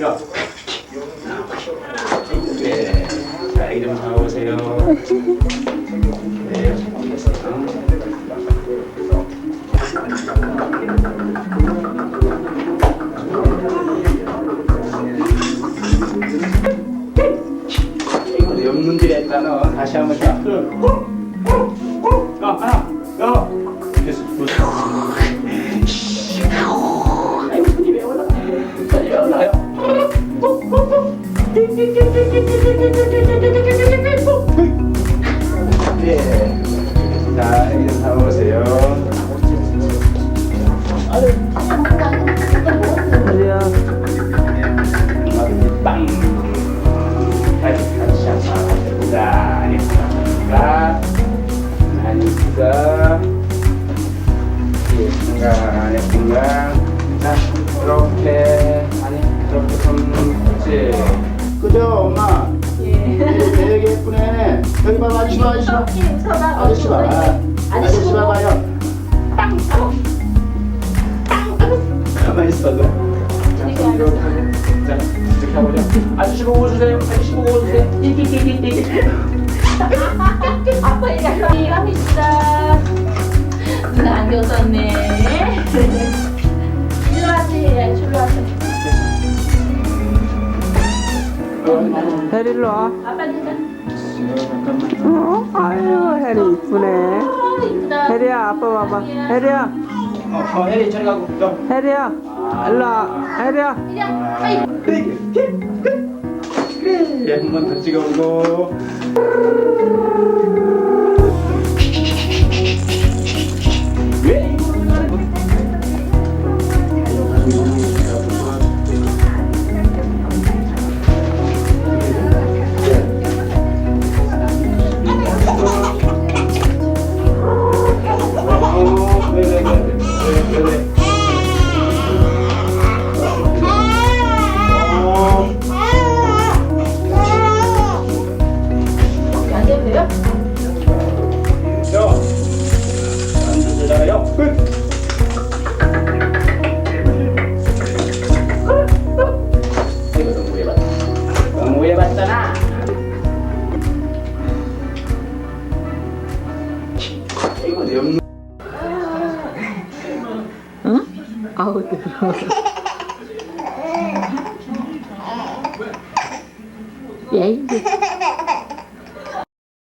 야. 네. 자, 이름 나오세요. 네, 연문제 했잖아. 다시 한 번 자. 야, 하나, 야. 네. 자, 이제 나오세요. 혜리야 빵. 다시 같이 한번 해보자. 아니까. 아니까. 예, 건강, 엄마? 예. 되게 예쁘네. 여기 봐, 아저씨 봐, 아저씨 봐. 아저씨 봐. 아저씨 봐 봐요. 빵! 빵! 가만히 있어, 너. 자, 손 이렇게 하고. 자, 이렇게 해보자. 아저씨 보고 웃으세요. 아저씨 보고 웃으세요. 아빠 얘가 이랍니다. 누나 안경 썼네. 혜리 일로 와. 어? 아유 혜리 이쁘네. 혜리야 아빠 봐봐 혜리야 어, 어, 혜리 저리 가고. 너. 혜리야 일로 와. 아이. 그래, 그래. 한번 더 찍어보고. 이거 내 없는.